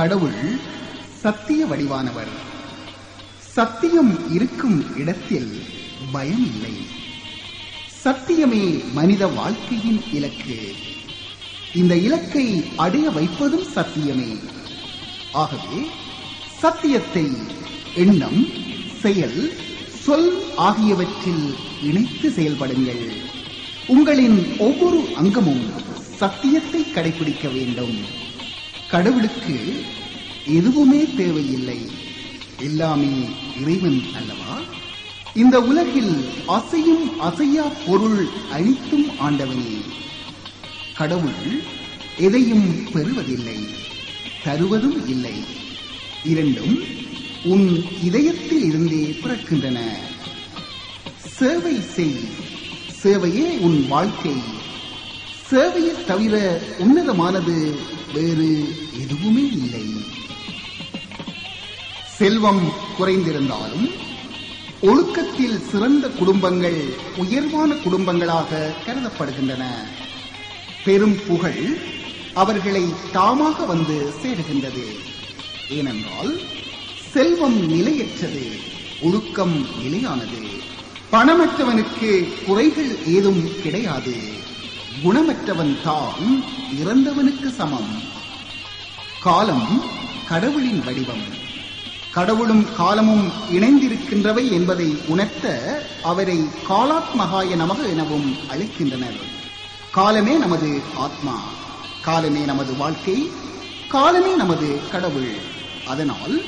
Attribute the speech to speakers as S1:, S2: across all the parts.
S1: கடவுள் சத்திய வடிவானவர். சத்தியம் இருக்கும் இடத்தில் பயம் இல்லை. சத்தியமே மனித வாழ்க்கையின் இலக்கு. இந்த இலக்கை அடைய வைப்பதும் சத்தியமே. ஆகவே சத்தியத்தை எண்ணம் செயல் சொல் ஆகியவற்றில் இணைத்து செயல்படுங்கள். உங்களின் ஒவ்வொரு அங்கமும் சத்தியத்தை கடைபிடிக்க வேண்டும். கடவுளுக்கு எதுவுமே தேவையில்லை. எல்லாமே இறைவன் அல்லவா? இந்த உலகில் அசையும் அசையா பொருள் அனைத்தும் ஆண்டவனே. கடவுள் எதையும் பெறுவதில்லை தருவதும் இல்லை. இரண்டும் உன் இதயத்தில் இருந்தே பிறக்கின்றன. சேவை செய் சேவையே உன் வாழ்க்கை. சேவையை தவிர உன்னதமானது வேறு எதுவுமே இல்லை. செல்வம் குறைந்திருந்தாலும் ஒழுக்கத்தில் சிறந்த குடும்பங்கள் உயர்வான குடும்பங்களாக கருதப்படுகின்றன. பெரும் புகழ் அவர்களை தாமாக வந்து சேருகின்றது. ஏனென்றால் செல்வம் நிலையற்றது ஒழுக்கம் நிலையானது. பணமற்றவனுக்கு குறைகள் ஏதும் கிடையாது. குணமற்றவன் தான் இறந்தவனுக்கு சமம். காலம் கடவுளின் வடிவம். கடவுளும் காலமும் இணைந்திருக்கின்றவை என்பதை உணர்த்த அவரை காலாத்மகாய நமக எனவும் அழைக்கின்றனர். காலமே நமது ஆத்மா காலமே நமது வாழ்க்கை காலமே நமது கடவுள். அதனால்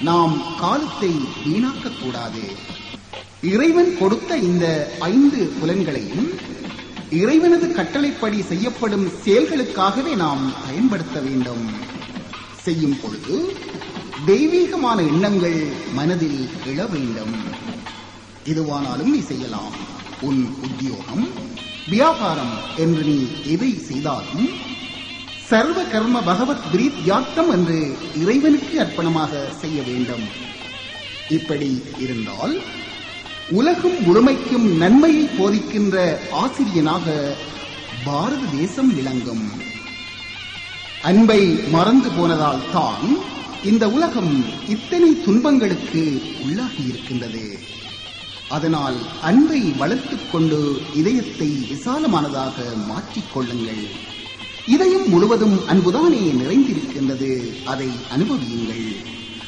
S1: நாம் காலத்தை வீணாக்கக் கூடாது இறைவன் கொடுத்த இந்த ஐந்து புலன்களையும் இறைவனது கட்டளைப்படி செய்யப்படும் செயல்களுக்காகவே நாம் பயன்படுத்த வேண்டும். செய்யும் பொழுது தெய்வீகமான எண்ணங்கள் மனதில் எழ வேண்டும். எதுவானாலும் நீ செய்யலாம். உன் உத்தியோகம் வியாபாரம் என்று நீ எதை செய்தாலும் சர்வ கர்ம பகவத் பிரீத் யாத்தம் என்று இறைவனுக்கு அர்ப்பணமாக செய்ய வேண்டும். இப்படி இருந்தால் உலகம் முழுமைக்கும் நன்மையை போதிக்கின்ற ஆசிரியனாக பாரத தேசம் விளங்கும். அன்பை மறந்து போனதால் தான் இந்த உலகம் இத்தனை துன்பங்களுக்கு உள்ளாகி இருக்கின்றது. அதனால் அன்பை வளர்த்துக் கொண்டு இதயத்தை விசாலமானதாக மாற்றிக் கொள்ளுங்கள். இதயம் முழுவதும் அன்புதானே நிறைந்திருக்கின்றது அதை அனுபவியுங்கள்.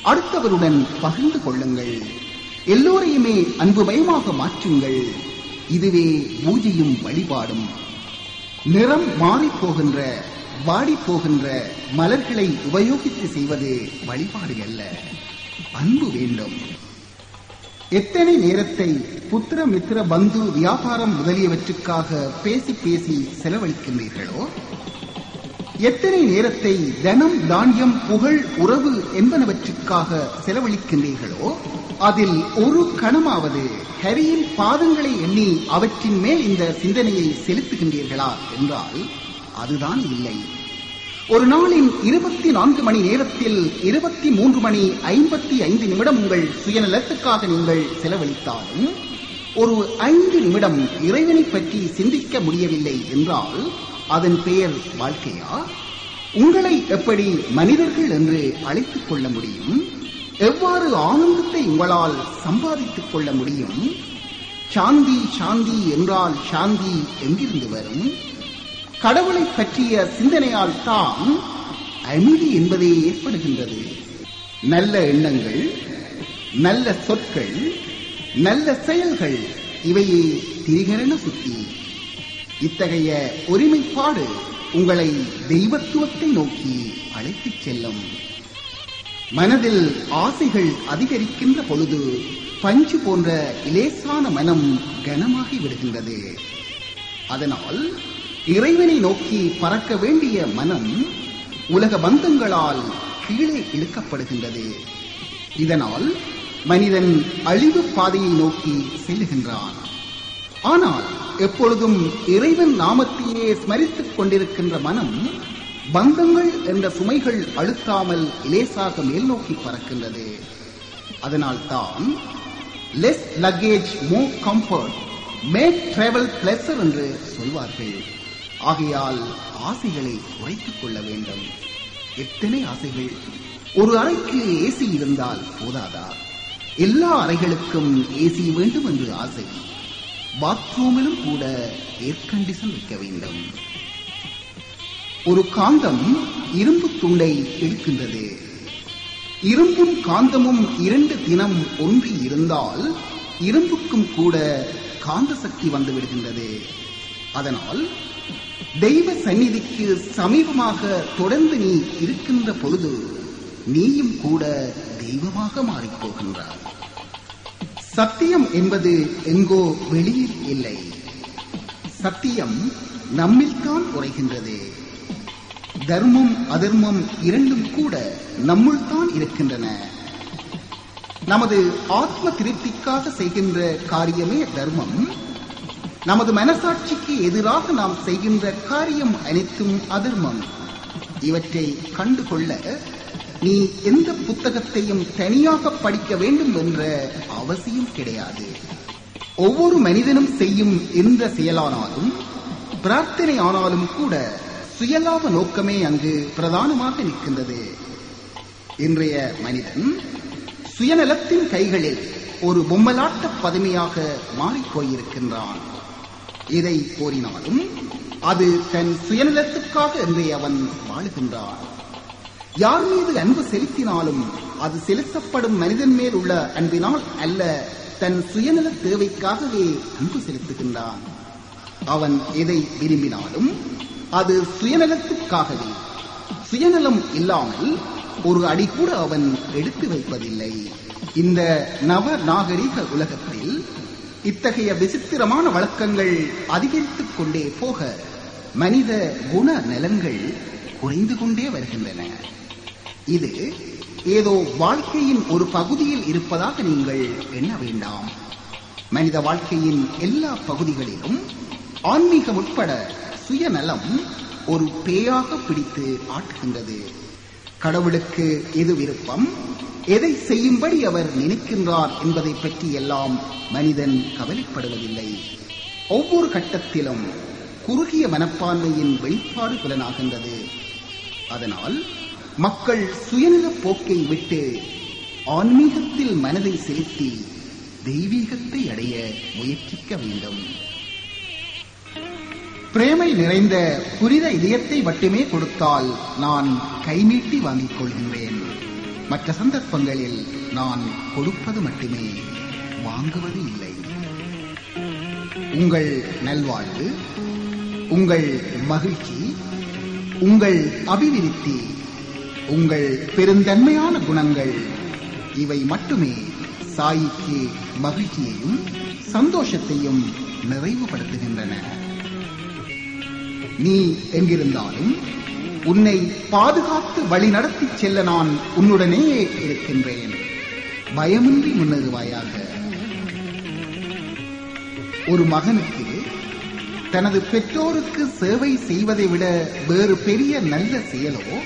S1: அடுத்தவருடன் பகிர்ந்து கொள்ளுங்கள். எல்லோரையுமே அன்பு அன்புமயமாக மாற்றுங்கள். இதுவே பூஜையும் வழிபாடும். நிறம் மாறிப்போகின்ற வாடிப் போகின்ற மலர்களை உபயோகித்து செய்வது வழிபாடு அல்ல அன்பு வேண்டும். எத்தனை நேரத்தை புத்திர மித்திர பந்து வியாபாரம் முதலியவற்றுக்காக பேசி பேசி செலவழிக்கின்றீர்களோ? எத்தனை நேரத்தை தனம் தானியம் புகழ் உறவு என்பனவற்றுக்காக செலவழிக்கின்றீர்களோ? அதில் ஒரு கணமாவது ஹரியின் பாதங்களை எண்ணி அவற்றின் மேல் இந்த சிந்தனையை செலுத்துகின்றீர்களா என்றால் அதுதான் இல்லை. ஒரு நாளின் இருபத்தி நான்கு மணி நேரத்தில் இருபத்தி மூன்று மணி ஐம்பத்தி ஐந்து நிமிடம் உங்கள் சுயநலத்துக்காக நீங்கள் செலவழித்தாலும் ஒரு ஐந்து நிமிடம் இறைவனை பற்றி சிந்திக்க முடியவில்லை என்றால் அதன் பெயர் வாழ்க்கையா? உங்களை எப்படி மனிதர்கள் என்று அழைத்துக் கொள்ள முடியும்? எவ்வாறு ஆனந்தத்தை உங்களால் சம்பாதித்துக் கொள்ள முடியும்? சாந்தி சாந்தி என்றால் சாந்தி எங்கிருந்து வரும்? கடவுளை பற்றிய சிந்தனையால் தான் அமைதி என்பதே ஏற்படுகின்றது. நல்ல எண்ணங்கள் நல்ல சொற்கள் நல்ல செயல்கள் இவையே திரிகரண சுத்தி இத்தகைய ஒருமைப்பாடு உங்களை தெய்வத்துவத்தை நோக்கி அழைத்துச் செல்லும். மனதில் ஆசைகள் அதிகரிக்கின்ற பொழுது பஞ்சு போன்ற இலேசான மனம் கனமாகி விடுகின்றது. அதனால் இறைவனை நோக்கி பறக்க வேண்டிய மனம் உலக பந்தங்களால் கீழே இழுக்கப்படுகின்றது. இதனால் மனிதன் அழிவு பாதையை நோக்கி செல்லுகின்றான். ஆனால் எப்பொழுதும் இறைவன் நாமத்தையே ஸ்மரித்துக் கொண்டிருக்கின்ற மனம் பந்தங்கள் என்ற சுமைகள் அழுத்தாமல் லேசாக மேல் நோக்கி பறக்கின்றது. அதனால் தான் less luggage more comfort make travel pleasure என்று சொல்வார்கள். ஆகையால் ஆசைகளை குறைத்துக் கொள்ள வேண்டும். எத்தனை ஆசைகள்? ஒரு அறைக்கு ஏசி இருந்தால் போதாதா? எல்லா அறைகளுக்கும் ஏசி வேண்டும் என்று ஆசை. பாத்ரூமிலும் கூட ஏர் கண்டிஷன் வைக்க வேண்டும். ஒரு காந்தம் இரும்பு துண்டை எடுக்கின்றது. இரும்பும் காந்தமும் இரண்டு தினம் ஒன்றி இருந்தால் இரும்புக்கும் கூட காந்த சக்தி வந்து விடுகின்றது. அதனால் தெய்வ சந்நிதிக்கு சமீபமாக தொடர்ந்து நீ இருக்கின்ற பொழுது நீயும் கூட தெய்வமாக மாறிப் போகின்றாய் சத்தியம் என்பது எங்கோ வெளியில் இல்லை. சத்தியம் நம்மில்தான் உரைகின்றது. தர்மம் அதர்மம் இரண்டும் கூட நம்முள்தான் இருக்கின்றன. நமது ஆத்ம திருப்திக்காக செய்கின்ற காரியமே தர்மம். நமது மனசாட்சிக்கு எதிராக நாம் செய்கின்ற காரியம் அனைத்தும் அதர்மம். இவற்றை கண்டுகொள்ள நீ எந்த புத்தகத்தையும் தனியாக படிக்க வேண்டும் என்ற அவசியம் கிடையாது. ஒவ்வொரு மனிதனும் செய்யும் எந்த செயலானாலும் பிரார்த்தனை ஆனாலும் கூட சுயலாப நோக்கமே அங்கு பிரதானமாக நிற்கின்றது. இன்றைய மனிதன் சுயநலத்தின் கைகளில் ஒரு பொம்மலாட்ட பதுமையாக மாறிப்போயிருக்கின்றான். எதை கோரினாலும் அது தன் சுயநலத்துக்காக என்றே அவன் வாழுகின்றான். யார் மீது அன்பு செலுத்தினாலும் அது செலுத்தப்படும் மனிதன் மேல் உள்ள அன்பினால் அல்ல தன் சுயநல தேவைக்காகவே அன்பு செலுத்துகின்றான். அவன் எதை விரும்பினாலும் அது சுயநலத்துக்காகவே. சுயநலம் இல்லாமல் ஒரு அடி கூட அவன் எடுத்து வைப்பதில்லை. இந்த நவ நாகரிக உலகத்தில் இத்தகைய விசித்திரமான வழக்கங்கள் அதிகரித்துக் கொண்டே போக மனித குண நலங்கள் குறைந்து கொண்டே வருகின்றன. இது ஏதோ வாழ்க்கையின் ஒரு பகுதியில் இருப்பதாக நீங்கள் எண்ண வேண்டாம். மனித வாழ்க்கையின் எல்லா பகுதிகளிலும் ஆன்மீகம் உட்பட சுயநலம் ஒரு பேயாக பிடித்து ஆட்டுகின்றது. கடவுளுக்கு எது விருப்பம்? எதை செய்யும்படி அவர் நினைக்கின்றார் என்பதை பற்றி எல்லாம் மனிதன் கவலைப்படுவதில்லை. ஒவ்வொரு கட்டத்திலும் குறுகிய மனப்பான்மையின் வெளிப்பாடு புலனாகின்றது. அதனால் மக்கள் சுயநல போக்கை விட்டு ஆன்மீகத்தில் மனதை செலுத்தி தெய்வீகத்தை அடைய முயற்சிக்க வேண்டும். பிரேமை நிறைந்த புனித இதயத்தை மட்டுமே கொடுத்தால் நான் கைநீட்டி வாங்கிக் கொள்கின்றேன் மற்ற சந்தர்ப்பங்களில் நான் கொடுப்பது மட்டுமே வாங்குவது இல்லை. உங்கள் நல்வாழ்வு உங்கள் மகிழ்ச்சி உங்கள் அபிவிருத்தி உங்கள் பெருந்தன்மையான குணங்கள் இவை மட்டுமே சாயிக்கு மகிழ்ச்சியையும் சந்தோஷத்தையும் நிறைவுபடுத்துகின்றன. நீ எங்கிருந்தாலும் உன்னை பாதுகாத்து வழி நடத்தி செல்ல நான் உன்னுடனே இருக்கின்றேன். பயமின்றி முன்னேறுவாயாக. ஒரு மகனுக்கு தனது பெற்றோருக்கு சேவை செய்வதை விட வேறு பெரிய நல்ல செயலோ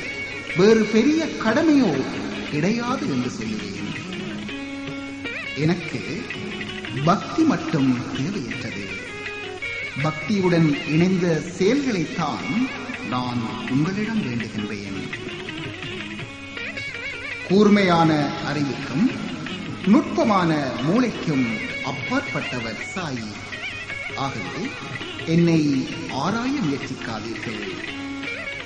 S1: வேறு பெரிய கடமையோ கிடையாது என்று சொல்லுவேன். எனக்கு பக்தி மட்டும் தேவையற்றது. பக்தியுடன் இணைந்த செயல்களைத்தான் நான் உங்களிடம் வேண்டுகின்றேன். கூர்மையான அறிவுக்கும் நுட்பமான மூளைக்கும் அப்பாற்பட்டவர் சாயி. ஆகவே என்னை ஆராய முயற்சிக்காதீர்கள்.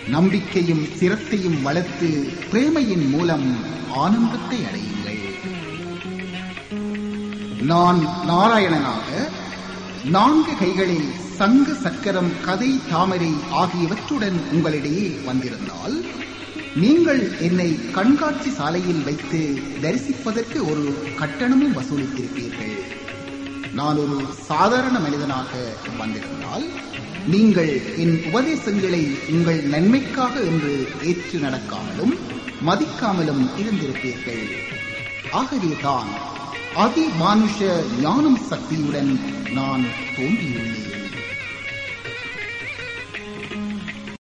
S1: நம்பிக்கையும் சிரத்தையும் வளர்த்து பிரேமையின் மூலம் ஆனந்தத்தை அடையுங்கள். நான் நாராயணனாக நான்கு கைகளில் சங்கு சக்கரம் கதை தாமரை ஆகியவற்றுடன் உங்களிடையே வந்திருந்தால் நீங்கள் என்னை கண்காட்சி சாலையில் வைத்து தரிசிப்பதற்கு ஒரு கட்டணமும் வசூலித்திருப்பீர்கள். நான் ஒரு சாதாரண மனிதனாக வந்திருந்தால் நீங்கள் என் உபதேசங்களை உங்கள் நன்மைக்காக என்று ஏற்று நடக்காமலும் மதிக்காமலும் இருந்திருப்பீர்கள். ஆகவேதான் அதிமானுஷ ஞானம் சக்தியுடன் நான் தோன்றியுள்ளேன்.